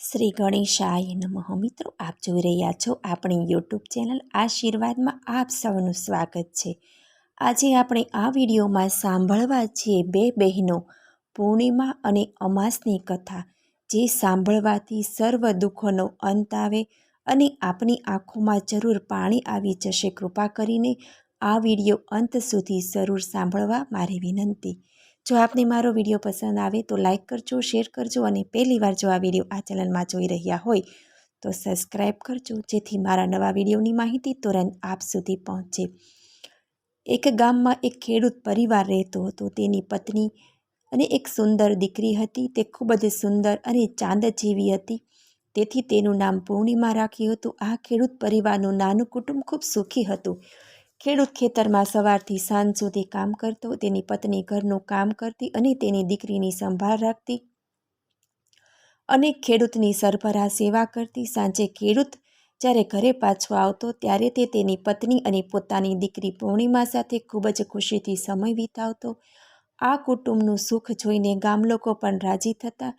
શ્રી ગણેશાય નમઃ. મિત્રો, આપ જોઈ રહ્યા છો આપણી યુટ્યુબ ચેનલ આશીર્વાદમાં આપ સૌનું સ્વાગત છે. આજે આપણે આ વિડીયોમાં સાંભળવા છીએ બે બહેનો, પૂર્ણિમા અને અમાસની કથા, જે સાંભળવાથી સર્વ દુઃખોનો અંત આવે અને આપણી આંખોમાં જરૂર પાણી આવી જશે. કૃપા કરીને આ વીડિયો અંત સુધી જરૂર સાંભળવા મારી વિનંતી. જો આપને મારો વીડિયો પસંદ આવે તો લાઇક કરજો, શેર કરજો અને પહેલી વાર જો આ વીડિયો આ ચેનલમાં જોઈ રહ્યા હોય તો સબસ્ક્રાઈબ કરજો, જેથી મારા નવા વિડીયોની માહિતી તુરંત આપ સુધી પહોંચે. એક ગામમાં એક ખેડૂત પરિવાર રહેતો હતો. તેની પત્ની અને એક સુંદર દીકરી હતી. તે ખૂબ જ સુંદર અને ચાંદ જેવી હતી. તેથી તેનું નામ પૂર્ણિમા રાખ્યું હતું. આ ખેડૂત પરિવારનું નાનું કુટુંબ ખૂબ સુખી હતું. ખેડૂત ખેતરમાં સવારથી સાંજ સુધી કામ કરતો, તેની પત્ની ઘરનું કામ કરતી અને તેની દીકરીની સંભાળ રાખતી. અને ખેડૂતની સરભરા સેવા કરતી. સાંજે ખેડૂત જ્યારે ઘરે પાછો આવતો, ત્યારે તે તેની પત્ની અને પોતાની દીકરી પૂર્ણિમા સાથે ખૂબ જ ખુશીથી સમય વિતાવતો. આ કુટુંબનું સુખ જોઈને ગામ લોકો પણ રાજી થતા.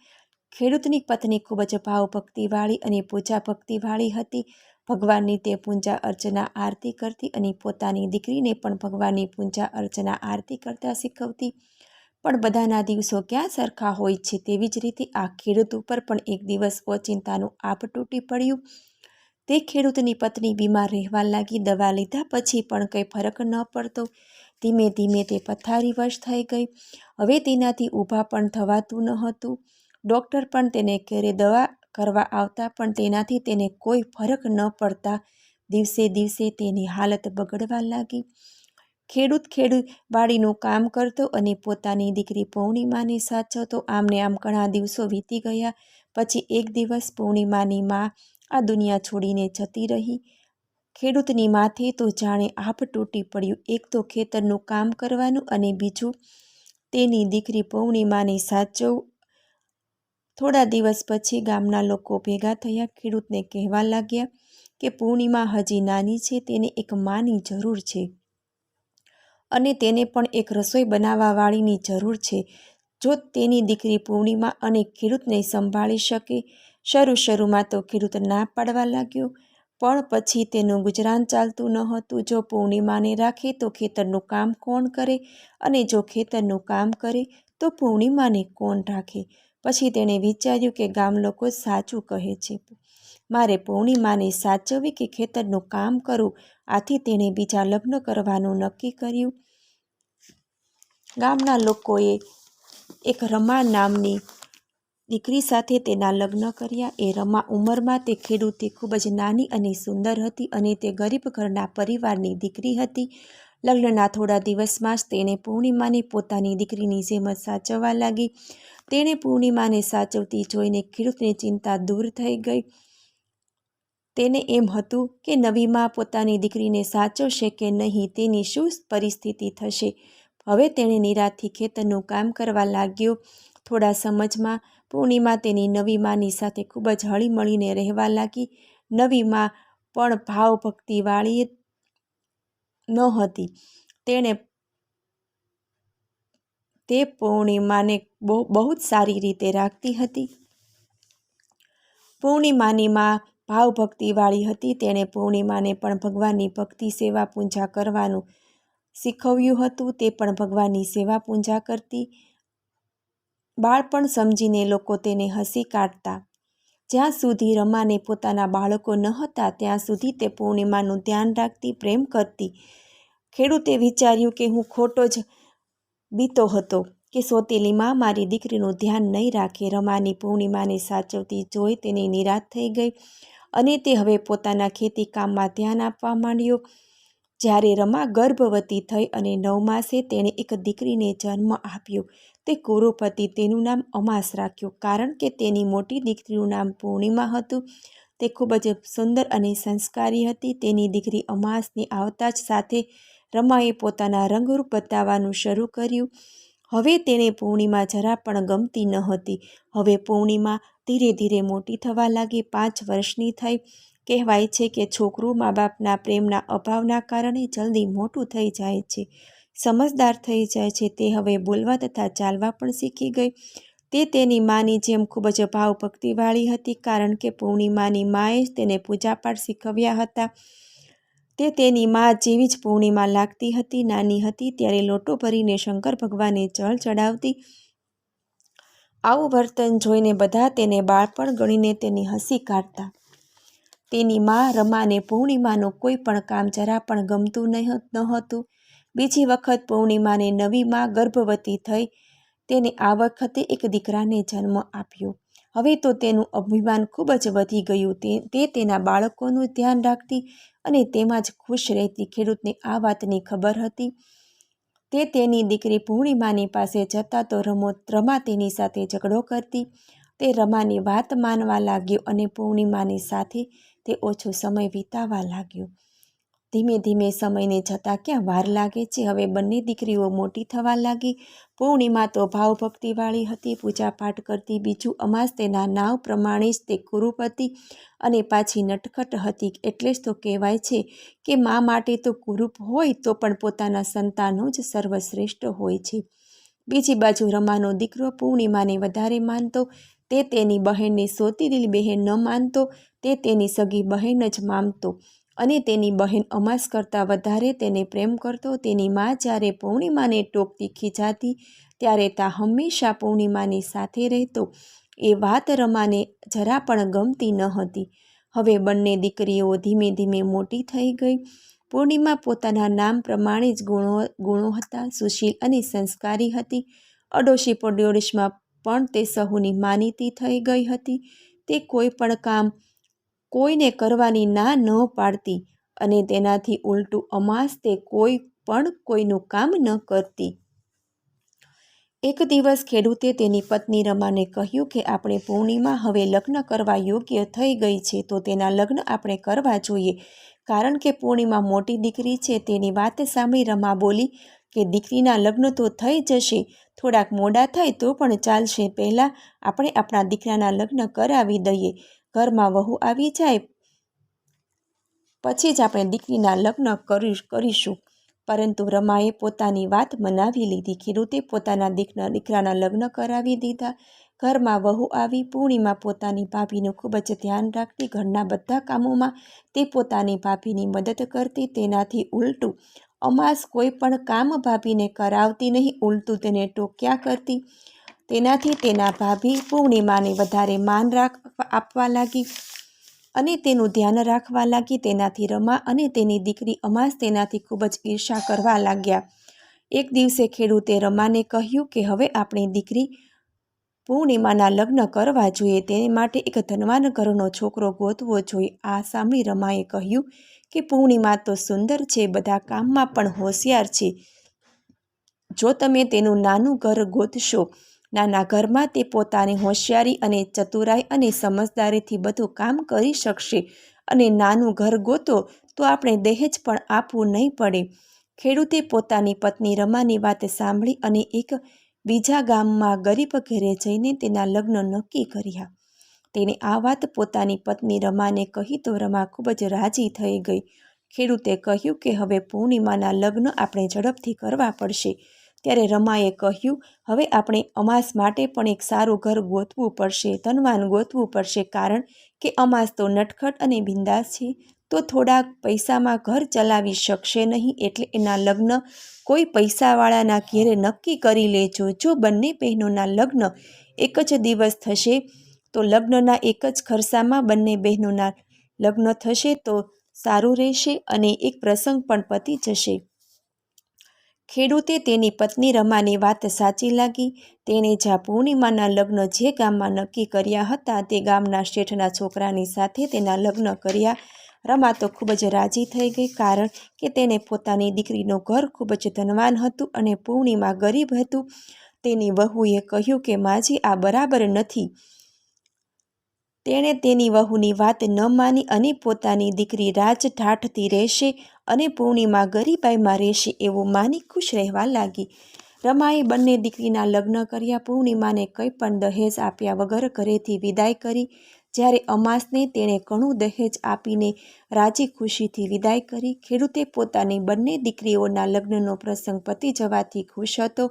ખેડૂતની પત્ની ખૂબ જ ભાવભક્તિવાળી અને પૂજા ભક્તિવાળી હતી. ભગવાનની તે પૂજા અર્ચના આરતી કરતી અને પોતાની દીકરીને પણ ભગવાનની પૂજા અર્ચના આરતી કરતા શીખવતી. પણ બધાના દિવસો ક્યાં સરખા હોય છે તેવી જ રીતે આ ખેડૂત ઉપર પણ એક દિવસ ઓચિંતાનું આપ તૂટી પડ્યું. તે ખેડૂતની પત્ની બીમાર રહેવા લાગી, દવા લીધા પછી પણ કંઈ ફરક ન પડતો. ધીમે ધીમે તે પથારી વશ થઈ ગઈ. હવે તેનાથી ઊભા પણ થવાતું ન હતું. ડૉક્ટર પણ તેને ઘેરે દવા કરવા આવતા, પણ તેનાથી તેને કોઈ ફરક ન પડતા. દિવસે દિવસે તેની હાલત બગડવા લાગી. ખેડૂત ખેડૂત વાડીનું કામ કરતો અને પોતાની દીકરી પૂર્ણિમાને સાચવતો આમને આમ ઘણા દિવસો વીતી ગયા. પછી એક દિવસ પૂર્ણિમાની મા આ દુનિયા છોડીને જતી રહી. ખેડૂતની માથે તો જાણે આપ તૂટી પડ્યું. એક તો ખેતરનું કામ કરવાનું અને બીજું તેની દીકરી પૂર્ણિમાને સાચવવું થોડા દિવસ પછી ગામના લોકો ભેગા થયા, ખેડૂતને કહેવા લાગ્યા કે પૂર્ણિમા હજી નાની છે, તેને એક માની જરૂર છે. અને તેને પણ એક રસોઈ બનાવવાવાળીની જરૂર છે. જો તેની દીકરી પૂર્ણિમા અને ખેડૂતને સંભાળી શકે, શરૂ શરૂમાં તો ખેડૂત ના પાડવા લાગ્યો, પણ પછી તેનું ગુજરાન ચાલતું ન હતું. જો પૂર્ણિમાને રાખે તો ખેતરનું કામ કોણ કરે? અને જો ખેતરનું કામ કરે તો પૂર્ણિમાને કોણ રાખે? પછી તેણે વિચાર્યું કે ગામ લોકો સાચું કહે છે. મારે પૂર્ણિમાને સાચવવી કે ખેતરનું કામ કરવું આથી તેણે બીજા લગ્ન કરવાનું નક્કી કર્યું. ગામના લોકોએ એક રમા નામની દીકરી સાથે તેના લગ્ન કર્યા. એ રમા ઉંમરમાં તે ખેડૂતી ખૂબ જ નાની અને સુંદર હતી અને તે ગરીબ ઘરના પરિવારની દીકરી હતી. લગ્નના થોડા દિવસમાં જ તેણે પૂર્ણિમાને પોતાની દીકરીની જેમ જ સાચવવા લાગી. તેણે પૂર્ણિમાને સાચવતી જોઈને ખેડૂતની ચિંતા દૂર થઈ ગઈ. તેને એમ હતું કે નવીમાં પોતાની દીકરીને સાચવશે કે નહીં તેની શું પરિસ્થિતિ થશે? હવે તેણે નિરાતથી ખેતરનું કામ કરવા લાગ્યો. થોડા સમજમાં પૂર્ણિમા તેની નવી માની સાથે ખૂબ જ હળીમળીને રહેવા લાગી. નવી માં પણ ભાવ ભક્તિવાળી ન હતી. તેણે તે પૂર્ણિમાને બહુ બહુ જ સારી રીતે રાખતી હતી. પૂર્ણિમાની માં ભાવભક્તિવાળી હતી. તેણે પૂર્ણિમાને પણ ભગવાનની ભક્તિ સેવા પૂજા કરવાનું શીખવ્યું હતું. તે પણ ભગવાનની સેવા પૂજા કરતી. બાળપણ સમજીને લોકો તેને હસી કાઢતા જ્યાં સુધી રમાને પોતાના બાળકો ન હતા, ત્યાં સુધી તે પૂર્ણિમાનું ધ્યાન રાખતી, પ્રેમ કરતી. ખેડૂતે વિચાર્યું કે હું ખોટો જ બીતો હતો, કે સોતેલીમાં મારી દીકરીનું ધ્યાન નહીં રાખે. રમાની પૂર્ણિમાને સાચવતી જોઈ તેની નિરાશ થઈ ગઈ અને તે હવે પોતાના ખેતી કામમાં ધ્યાન આપવા માંડ્યો. જ્યારે રમા ગર્ભવતી થઈ અને નવ માસે તેણે એક દીકરીને જન્મ આપ્યો. તે કુરુપતિ તેનું નામ અમાસ રાખ્યું કારણ કે તેની મોટી દીકરીનું નામ પૂર્ણિમા હતું. તે ખૂબ જ સુંદર અને સંસ્કારી હતી. તેની દીકરી અમાસની આવતા જ સાથે રમાએ પોતાના રંગરૂપ બતાવવાનું શરૂ કર્યું. હવે તેને પૂર્ણિમા જરા પણ ગમતી ન હતી. હવે પૂર્ણિમા ધીરે ધીરે મોટી થવા લાગી. પાંચ વર્ષની થઈ. કહેવાય છે કે છોકરું મા બાપના પ્રેમના અભાવના કારણે જલ્દી મોટું થઈ જાય છે. સમજદાર થઈ જાય છે તે હવે બોલવા તથા ચાલવા પણ શીખી ગઈ. તે તેની માની જેમ ખૂબ જ ભાવભક્તિવાળી હતી કારણ કે પૂર્ણિમાની માએ જ તેને પૂજાપાઠ શીખવ્યા હતા. તે તેની મા જેવી જ પૂર્ણિમા લાગતી હતી, નાની હતી ત્યારે લોટો ભરીને શંકર ભગવાને જળ ચડાવતી. આવું વર્તન જોઈને બધા તેને બાળપણ ગણીને તેની હસી કાઢતા. તેની મા રમાને પૂર્ણિમાનું કોઈ પણ કામ જરા પણ ગમતું નહીં, નહોતું. બીજી વખત પૂર્ણિમાને નવી મા ગર્ભવતી થઈ તેને આ વખતે એક દીકરાને જન્મ આપ્યો. હવે તો તેનું અભિમાન ખૂબ જ વધી ગયું. તે તેના બાળકોનું ધ્યાન રાખતી અને તેમાં જ ખુશ રહેતી. ખેડૂતને આ વાતની ખબર હતી. તે તેની દીકરી પૂર્ણિમાની પાસે જતા તો રમો, રમા તેની સાથે ઝઘડો કરતી. તે રમાની વાત માનવા લાગ્યો અને પૂર્ણિમાની સાથે તે ઓછો સમય વિતાવા લાગ્યો. ધીમે ધીમે સમયને જતાં ક્યાં વાર લાગે છે? હવે બંને દીકરીઓ મોટી થવા લાગી. પૂર્ણિમા તો ભાવભક્તિવાળી હતી. પૂજાપાઠ કરતી બીજું અમાસ તેના નાવ પ્રમાણે જ તે હતી અને પાછી નટખટ હતી. એટલે જ તો કહેવાય છે કે મા માટે તો કુરૂપ હોય તો પણ પોતાના સંતાનો જ સર્વશ્રેષ્ઠ હોય છે. બીજી બાજુ રમાનો દીકરો પૂર્ણિમાને વધારે માનતો. તે તેની બહેનને સોતીદીલ બહેન ન માનતો. તે તેની સગી બહેન જ માનતો. અને તેની બહેન અમાસ કરતાં વધારે તેને પ્રેમ કરતો, તેની મા જ્યારે પૂર્ણિમાને ટોકતી ખીજાતી, ત્યારે તા હંમેશા પૂર્ણિમાની સાથે રહેતો. એ વાત રમાને જરા પણ ગમતી ન હતી. હવે બંને દીકરીઓ ધીમે ધીમે મોટી થઈ ગઈ. પૂર્ણિમા પોતાના નામ પ્રમાણે જ ગુણો ગુણો હતા, સુશીલ અને સંસ્કારી હતી. અડોશી પડોશમાં પણ તે સહુની માનીતી થઈ ગઈ હતી. તે કોઈ પણ કામ કોઈને કરવાની ના ન પાડતી અને તેનાથી ઉલટું અમાસ તે કોઈ પણ કોઈનું કામ ન કરતી. એક દિવસ ખેડૂતે તેની પત્ની રમાને કહ્યું કે, આપણે પૂર્ણિમા હવે લગ્ન કરવા યોગ્ય થઈ ગઈ છે, તો તેના લગ્ન આપણે કરવા જોઈએ. કારણ કે પૂર્ણિમા મોટી દીકરી છે, તેની વાત સાંભળી રમા બોલી કે, દીકરીના લગ્ન તો થઈ જશે, થોડાક મોડા થાય તો પણ ચાલશે. પહેલાં આપણે આપણા દીકરાના લગ્ન કરાવી દઈએ. ઘરમાં વહુ આવી જાય, પછી જ આપણે દીકરીના લગ્ન કરીશું. પરંતુ રમાએ પોતાની વાત મનાવી લીધી. ખેડૂતે પોતાના દીકરા દીકરાના લગ્ન કરાવી દીધા. ઘરમાં વહુ આવી પૂર્ણિમા પોતાની ભાભીનું ખૂબ જ ધ્યાન રાખતી. ઘરના બધા કામોમાં તે પોતાની ભાભીની મદદ કરતી. તેનાથી ઉલટું, અમાસ કોઈ પણ કામ ભાભીને કરાવતી નહીં. ઉલટું તેને ટોક્યા કરતી. તેનાથી તેના ભાભી પૂર્ણિમાને વધારે માન રાખ, આપવા લાગી અને તેનું ધ્યાન રાખવા લાગી. તેનાથી રમા અને તેની દીકરી અમાસ તેનાથી ખૂબ જ ઈર્ષા કરવા લાગ્યા. એક દિવસે ખેડૂતે રમાને કહ્યું કે, હવે આપણી દીકરી પૂર્ણિમાના લગ્ન કરવા જોઈએ. તે માટે એક ધનવાન ઘરનો છોકરો ગોતવો જોઈએ. આ સાંભળી રમાએ કહ્યું કે, પૂર્ણિમા તો સુંદર છે, બધા કામમાં પણ હોશિયાર છે. જો તમે તેનું નાનું ઘર ગોતશો નાના ઘરમાં તે પોતાની હોશિયારી અને ચતુરાઈ અને સમજદારીથી બધું કામ કરી શકશે અને નાનું ઘર ગોતો તો આપણે દહેજ પણ આપવું નહીં પડે. ખેડૂતે પોતાની પત્ની રમાની વાત સાંભળી અને એક બીજા ગામમાં ગરીબ ઘેરે જઈને તેના લગ્ન નક્કી કર્યા. તેણે આ વાત પોતાની પત્ની રમાને કહી તો રમા ખૂબ જ રાજી થઈ ગઈ. ખેડૂતે કહ્યું કે હવે પૂર્ણિમાના લગ્ન આપણે ઝડપથી કરવા પડશે. ત્યારે રમાએ કહ્યું, હવે આપણે અમાસ માટે પણ એક સારું ઘર ગોતવું પડશે, ધનવાન ગોતવું પડશે, કારણ કે અમાસ તો નટખટ અને બિંદાસ છે. તો થોડાક પૈસામાં ઘર ચલાવી શકશે નહીં એટલે એના લગ્ન કોઈ પૈસાવાળાના ઘેરે નક્કી કરી લેજો. જો બંને બહેનોના લગ્ન એક જ દિવસ થશે, તો લગ્નના એક જ ખર્ચામાં બંને બહેનોના લગ્ન થશે તો સારું રહેશે અને એક પ્રસંગ પણ પતી જશે. ખેડૂતે તેની પત્ની રમાની વાત સાચી લાગી. તેણે જ્યાં પૂર્ણિમાના લગ્ન જે ગામમાં નક્કી કર્યા હતા તે ગામના શેઠના છોકરાની સાથે તેના લગ્ન કર્યા. રમા તો ખૂબ જ રાજી થઈ ગઈ કારણ કે તેને પોતાની દીકરીનું ઘર ખૂબ જ ધનવાન હતું અને પૂર્ણિમા ગરીબ હતું. તેની વહુએ કહ્યું કે માજી આ બરાબર નથી. તેણે તેની વહુની વાત ન માની અને પોતાની દીકરી રાજ ઠાઠથી રહેશે અને પૂર્ણિમા ગરીબાઈમાં રહેશે એવું માની ખુશ રહેવા લાગી. રમાએ બંને દીકરીના લગ્ન કર્યા, પૂર્ણિમાને કંઈ પણ દહેજ આપ્યા વગર ઘરેથી વિદાય કરી. જ્યારે અમાસને તેણે ઘણું દહેજ આપીને રાજી ખુશીથી વિદાય કરી. ખેડૂતે પોતાની બંને દીકરીઓના લગ્નનો પ્રસંગ પતી જવાથી ખુશ હતો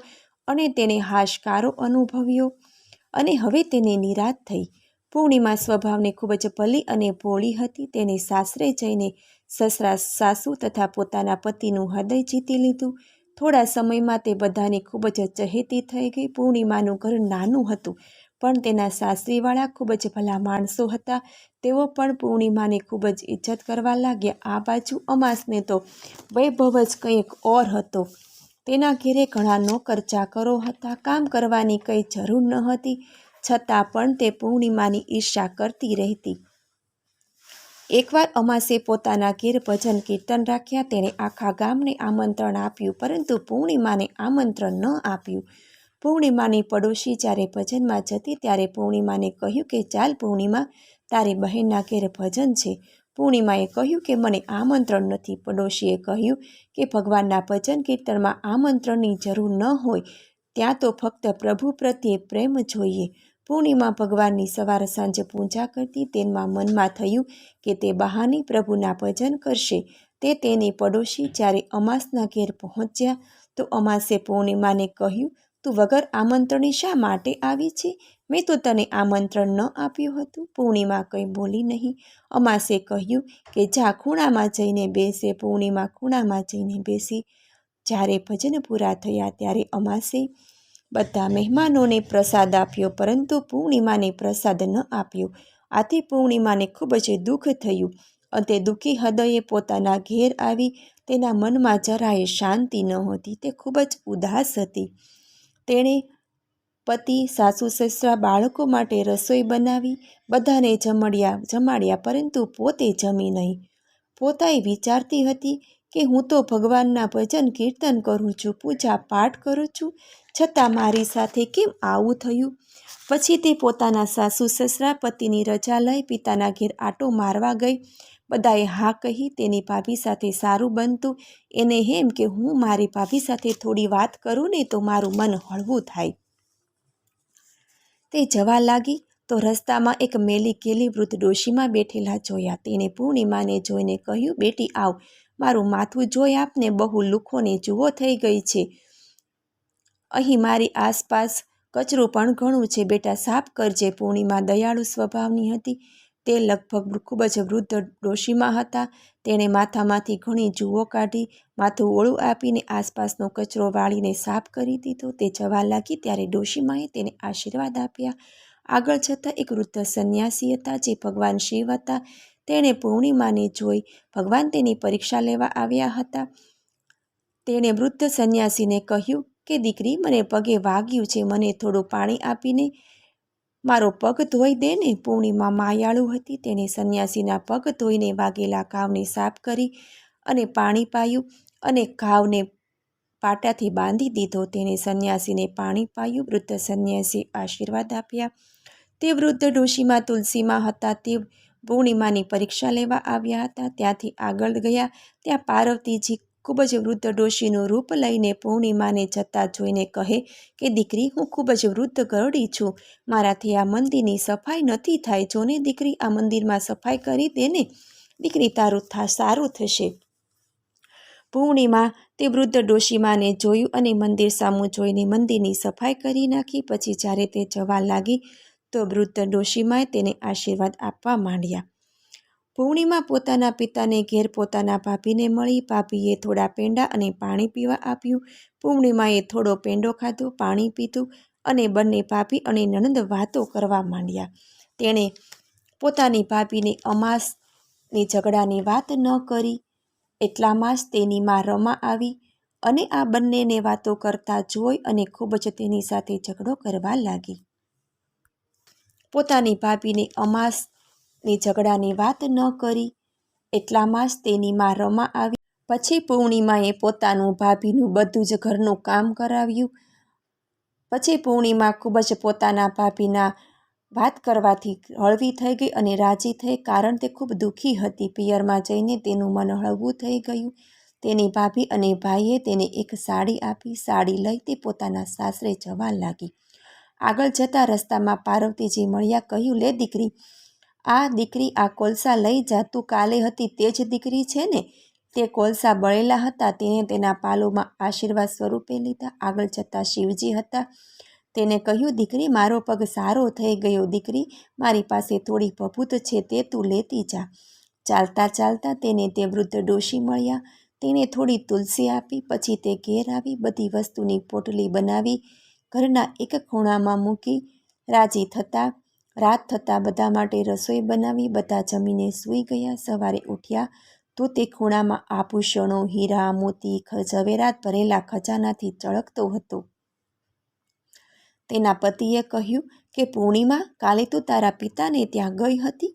અને તેણે હાશકારો અનુભવ્યો અને હવે તેને નિરાશ થઈ. પૂર્ણિમા સ્વભાવને ખૂબ જ ભલી અને ભોળી હતી. તેને સાસરે જઈને સસરા સાસુ તથા પોતાના પતિનું હૃદય જીતી લીધું. થોડા સમયમાં તે બધાની ખૂબ જ ચહેતી થઈ ગઈ. પૂર્ણિમાનું ઘર નાનું હતું, પણ તેના સાસરીવાળા ખૂબ જ ભલા માણસો હતા. તેઓ પણ પૂર્ણિમાને ખૂબ જ ઇજ્જત કરવા લાગ્યા. આ બાજુ અમાસને તો વૈભવ જ કંઈક ઓર હતો. તેના ઘેરે ઘણા નોકર ચાકરો હતા. કામ કરવાની કંઈ જરૂર ન હતી, છતાં પણ તે પૂર્ણિમાની ઈર્ષા કરતી રહેતી. એકવાર અમાસે પોતાના ઘેર ભજન કીર્તન રાખ્યા, તેણે આખા ગામને આમંત્રણ આપ્યું, પરંતુ પૂર્ણિમાને આમંત્રણ ન આપ્યું. પૂર્ણિમાની પડોશી જ્યારે ભજનમાં જતી, ત્યારે પૂર્ણિમાને કહ્યું કે, ચાલ પૂર્ણિમા, તારી બહેનના ઘેર ભજન છે. પૂર્ણિમાએ કહ્યું કે, મને આમંત્રણ નથી. પડોશીએ કહ્યું કે, ભગવાનના ભજન કીર્તનમાં આમંત્રણની જરૂર ન હોય, ત્યાં તો ફક્ત પ્રભુ પ્રત્યે પ્રેમ જોઈએ. પૂર્ણિમા ભગવાનની સવારે સાંજે પૂજા કરતી તેમાં મનમાં થયું કે તે બહાની પ્રભુના ભજન કરશે. તે તેની પડોશી જ્યારે અમાસના ઘેર પહોંચ્યા તો અમાસે પૂર્ણિમાને કહ્યું, તું વગર આમંત્રણે શા માટે આવી છે? મેં તો તને આમંત્રણ ન આપ્યું હતું. પૂર્ણિમા કંઈ બોલી નહીં. અમાસે કહ્યું કે જા ખૂણામાં જઈને બેસે, પૂર્ણિમા ખૂણામાં જઈને બેસી. જ્યારે ભજન પૂરા થયા ત્યારે અમાસે બધા મહેમાનોને પ્રસાદ આપ્યો, પરંતુ પૂર્ણિમાને પ્રસાદ ન આપ્યો. આથી પૂર્ણિમાને ખૂબ જ દુઃખ થયું. અને દુઃખી હૃદયે પોતાના ઘેર આવી તેના મનમાં જરાય શાંતિ નહોતી તે ખૂબ જ ઉદાસ હતી. તેણે પતિ, સાસુ, સસરા, બાળકો માટે રસોઈ બનાવી, બધાને જમડ્યા, જમાડ્યા, પરંતુ પોતે જમી નહીં. પોતાએ વિચારતી હતી કે હું તો ભગવાનના ભજન કીર્તન કરું છું, પૂજા પાઠ કરું છું, છતાં મારી સાથે કેમ આવું થયું? પછી તે પોતાના સાસુ સસરા પતિની રજા લઈ પિતાના ઘેર આટો મારવા ગઈ. બધાએ હા કહી, તેની ભાભી સાથે સારું બનતું. એને હેમ કે હું મારી ભાભી સાથે થોડી વાત કરું ને તો મારું મન હળવું થાય. તે જવા લાગી તો રસ્તામાં એક મેલી કેલી વૃદ્ધ ડોશીમાં બેઠેલા જોયા. તેણે પૂર્ણિમાને જોઈને કહ્યું, બેટી, આવ. મારું માથું જોઈ આપને બહુ લુખોને જુઓ થઈ ગઈ છે. અહીં મારી આસપાસ કચરું પણ ઘણું છે બેટા, સાફ કરજે. પૂર્ણિમા દયાળુ સ્વભાવની હતી. તે લગભગ ખૂબ જ વૃદ્ધ ડોશીમાં હતા. તેણે માથામાંથી ઘણી જુઓ કાઢી, માથું ઓળું આપીને આસપાસનો કચરો વાળીને સાફ કરી દીધો. તે જવા લાગી ત્યારે ડોશીમાએ તેને આશીર્વાદ આપ્યા. આગળ જતાં એક વૃદ્ધ સંન્યાસી હતા જે ભગવાન શિવ હતા. તેણે પૂર્ણિમાને જોઈ ભગવાન તેની પરીક્ષા લેવા આવ્યા હતા. તેણે વૃદ્ધ સંન્યાસીને કહ્યું કે, દીકરી, મને પગે વાગ્યું છે. મને થોડું પાણી આપીને મારો પગ ધોઈ દે ને. પૂર્ણિમા માયાળુ હતી. તેણે સંન્યાસીના પગ ધોઈને વાગેલા ઘાવને સાફ કરી અને પાણી પાયું અને ઘાવને પાટાથી બાંધી દીધો. તેણે સંન્યાસીને પાણી પાયું. વૃદ્ધ સંન્યાસી આશીર્વાદ આપ્યા. તે વૃદ્ધ ડોશીમાં તુલસીમાં હતા. તે પૂર્ણિમાની પરીક્ષા લેવા આવ્યા હતા. ત્યાંથી આગળ ગયા. ત્યાં પાર્વતીજી ખૂબ જ વૃદ્ધ ડોશીનું રૂપ લઈને પૂર્ણિમાને જતા જોઈને કહે કે, દીકરી, હું ખૂબ જ વૃદ્ધ ગરડી છું. મારાથી આ મંદિરની સફાઈ નથી થાય. જોને દીકરી, આ મંદિરમાં સફાઈ કરી દે દીકરી, તારું થા, સારું થશે. પૂર્ણિમા તે વૃદ્ધ ડોશીમાને જોયું અને મંદિર સામું જોઈને મંદિરની સફાઈ કરી નાખી. પછી જ્યારે તે જવા લાગી તો વૃદ્ધ ડોશીમાએ તેને આશીર્વાદ આપવા માંડ્યા. પૂર્ણિમા પોતાના પિતાને ઘેર પોતાના ભાભીને મળી. ભાભીએ થોડા પેંડા અને પાણી પીવા આપ્યું. પૂર્ણિમાએ થોડો પેંડો ખાધો, પાણી પીધું અને બંને ભાભી અને નણંદ વાતો કરવા માંડ્યા. તેણે પોતાની ભાભીને અમાસની ઝઘડાની વાત ન કરી. એટલામાં જ તેની માં રમા આવી અને આ બંનેને વાતો કરતા જોઈ અને ખૂબ જ તેની સાથે ઝઘડો કરવા લાગી. પોતાની ભાભીને અમાસની ઝઘડાની વાત ન કરી. એટલામાં જ તેની માં રમા આવી. પછી પૂર્ણિમાએ પોતાનું ભાભીનું બધું જ ઘરનું કામ કરાવ્યું. પછી પૂર્ણિમા ખૂબ જ પોતાના ભાભીના વાત કરવાથી હળવી થઈ ગઈ અને રાજી થઈ, કારણ તે ખૂબ દુઃખી હતી. પિયરમાં જઈને તેનું મન હળવું થઈ ગયું. તેની ભાભી અને ભાઈએ તેને એક સાડી આપી. સાડી લઈ તે પોતાના સાસરે જવા લાગી. આગળ જતા રસ્તામાં પાર્વતીજી મળ્યા, કહ્યું, લે દીકરી, આ દીકરી આ કોલસા લઈ જા. કાલે હતી તે જ દીકરી છે ને તે કોલસા બળેલા હતા. તેણે તેના પાલોમાં આશીર્વાદ સ્વરૂપે લીધા. આગળ જતાં શિવજી હતા. તેને કહ્યું, દીકરી, મારો પગ સારો થઈ ગયો. દીકરી, મારી પાસે થોડી ભભૂત છે, તે તું લેતી જા ચાલતા ચાલતા તેને તે વૃદ્ધ ડોશી મળ્યા. તેને થોડી તુલસી આપી. પછી તે ઘેર આવી, બધી વસ્તુની પોટલી બનાવી. ઘરના એક ખૂણામાં મૂકી રાજી થતાં, રાત થતાં બધા માટે રસોઈ બનાવી બધા જમીને સૂઈ ગયા. સવારે ઉઠ્યા તો તે ખૂણામાં આભૂષણો, હીરા, મોતી ઝવેરાત ભરેલા ખજાનાથી ચળકતો હતો. તેના પતિએ કહ્યું કે, પૂર્ણિમા, કાલે તું તારા પિતાને ત્યાં ગઈ હતી.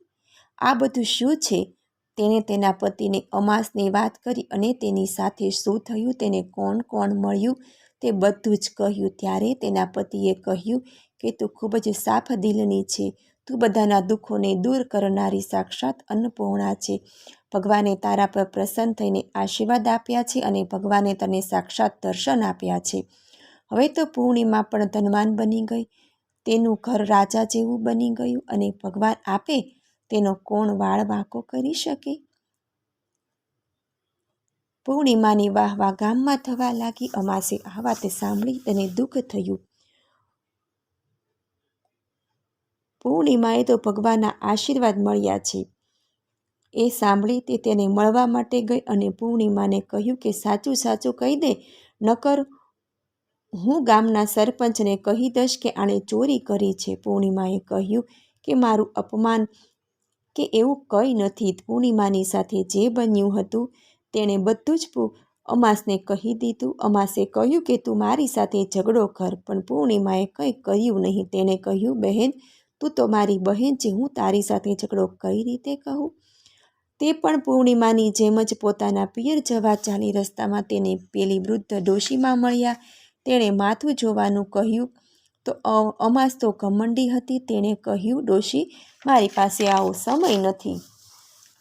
આ બધું શું છે? તેણે તેના પતિને અમાસની વાત કરી અને તેની સાથે શું થયું, તેને કોણ કોણ મળ્યું તે બધું જ કહ્યું. ત્યારે તેના પતિએ કહ્યું કે, તું ખૂબ જ સાફ દિલની છે. તું બધાના દુઃખોને દૂર કરનારી સાક્ષાત અન્નપૂર્ણા છે. ભગવાને તારા પર પ્રસન્ન થઈને આશીર્વાદ આપ્યા છે અને ભગવાને તને સાક્ષાત દર્શન આપ્યા છે. હવે તો પૂર્ણિમા પણ ધનવાન બની ગઈ. તેનું ઘર રાજા જેવું બની ગયું અને ભગવાન આપે તેનો કોણ વાળ વાંકો કરી શકે? પૂર્ણિમાની વાહ વાહ ગામમાં થવા લાગી અમાસે આ વાતે સાંભળી તેને દુઃખ થયું. પૂર્ણિમાએ તો ભગવાનના આશીર્વાદ મળ્યા છે. એ સાંભળી તે તેને મળવા માટે ગઈ અને પૂર્ણિમાને કહ્યું કે સાચું સાચું કહી દે, નકર હું ગામના સરપંચને કહી દઈશ કે આણે ચોરી કરી છે. પૂર્ણિમાએ કહ્યું કે મારું અપમાન કે એવું કંઈ નથી. પૂર્ણિમાની સાથે જે બન્યું હતું તેણે બધું જ અમાસને કહી દીધું. અમાસે કહ્યું કે, તું મારી સાથે ઝઘડો કર. પણ પૂર્ણિમાએ કંઈ કર્યું નહીં. તેણે કહ્યું, બહેન, તું તો મારી બહેન છે. હું તારી સાથે ઝઘડો કઈ રીતે કહું? તે પણ પૂર્ણિમાની જેમ જ પોતાના પિયર જવા ચાલી રસ્તામાં તેને પેલી વૃદ્ધ ડોશીમાં મળ્યા. તેણે માથું જોવાનું કહ્યું, તો અમાસ તો ઘમંડી હતી. તેણે કહ્યું, ડોશી, મારી પાસે આવો સમય નથી.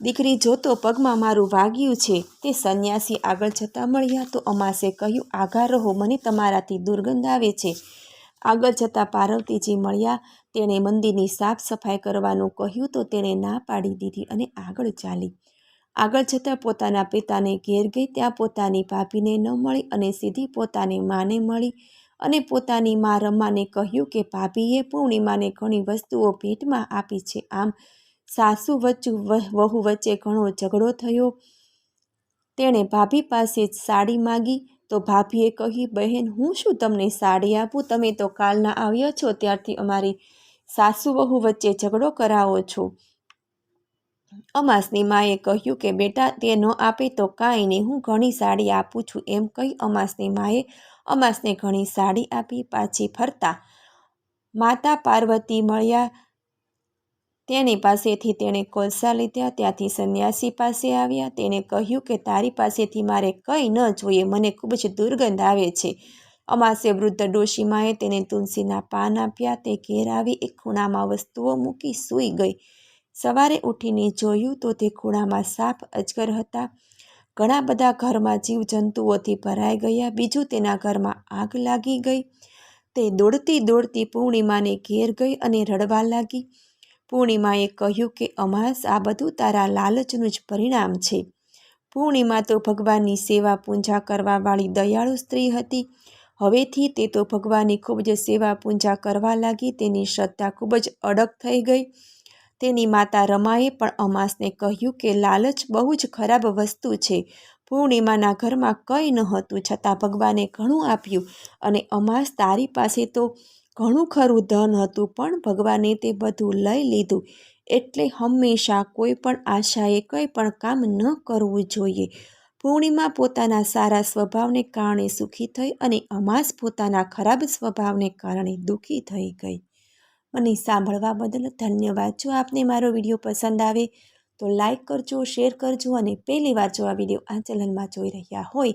દીકરી જોતો પગમાં મારું વાગ્યું છે, તે સંન્યાસી આગળ જતાં મળ્યા તો અમાસે કહ્યું, આઘા રહો, મને તમારાથી દુર્ગંધ આવે છે. આગળ જતાં પાર્વતીજી મળ્યા, તેણે મંદિરની સાફ સફાઈ કરવાનું કહ્યું તો તેણે ના પાડી દીધી અને આગળ ચાલી. આગળ જતાં પોતાના પિતાને ઘેર ગઈ, ત્યાં પોતાની ભાભીને ન મળી અને સીધી પોતાની માને મળી અને પોતાની મા રમાને કહ્યું કે, ભાભીએ પૂર્ણિમાને ઘણી વસ્તુઓ ભેટમાં આપી છે, આમ સાસુ વચ્ચે વહુ વચ્ચે ઘણો ઝઘડો થયો. તેણે ભાભી પાસે સાડી માગી તો ભાભીએ કહી બહેન, હું શું તમને સાડી આપું? તમે તો કાલના આવ્યા છો, ત્યારથી અમારી સાસુ વહુ વચ્ચે ઝઘડો કરાવો છો. અમાસની માએ કહ્યું કે, બેટા, તે ન આપે તો કાંઈ નહીં, હું ઘણી સાડી આપું છું. એમ કહી અમાસની માએ અમાસને ઘણી સાડી આપી, પાછી ફરતા માતા પાર્વતી મળ્યા તેની પાસેથી તેણે કોલસા લીધા, ત્યાંથી સંન્યાસી પાસે આવ્યા. તેણે કહ્યું કે, તારી પાસેથી મારે કંઈ ન જોઈએ, મને ખૂબ જ દુર્ગંધ આવે છે. અમાસે વૃદ્ધ ડોશીમાએ તેને તુલસીના પાન આપ્યા. તે ઘેર આવી એક ખૂણામાં વસ્તુઓ મૂકી સૂઈ ગઈ. સવારે ઉઠીને જોયું તો તે ખૂણામાં સાપ, અજગર હતા. ઘણા બધા ઘરમાં જીવજંતુઓથી ભરાઈ ગયા. બીજું તેના ઘરમાં આગ લાગી ગઈ. તે દોડતી દોડતી પૂર્ણિમાને ઘેર ગઈ અને રડવા લાગી. પૂર્ણિમાએ કહ્યું કે અમાસ આ બધું તારા લાલચનું જ પરિણામ છે. પૂર્ણિમા તો ભગવાનની સેવા પૂજા કરવાવાળી દયાળુ સ્ત્રી હતી. હવેથી તે તો ભગવાનની ખૂબ જ સેવા પૂજા કરવા લાગી, તેની શ્રદ્ધા ખૂબ જ અડગ થઈ ગઈ. તેની માતા રમાએ પણ અમાસને કહ્યું કે લાલચ બહુ જ ખરાબ વસ્તુ છે. પૂર્ણિમાના ઘરમાં કંઈ ન હતું છતાં ભગવાને ઘણું આપ્યું અને અમાસ તારી પાસે તો ઘણું ખરું ધન હતું, પણ ભગવાને તે બધું લઈ લીધું. એટલે હંમેશા કોઈ પણ આશાએ કંઈ પણ કામ ન કરવું જોઈએ. પૂર્ણિમા પોતાના સારા સ્વભાવને કારણે સુખી થઈ અને અમાસ પોતાના ખરાબ સ્વભાવને કારણે દુઃખી થઈ ગઈ. મને સાંભળવા બદલ ધન્યવાદ. જો આપને મારો વીડિયો પસંદ આવે, તો લાઈક કરજો, શેર કરજો અને પહેલી વાર જો આ વીડિયો આ ચેનલમાં જોઈ રહ્યા હોય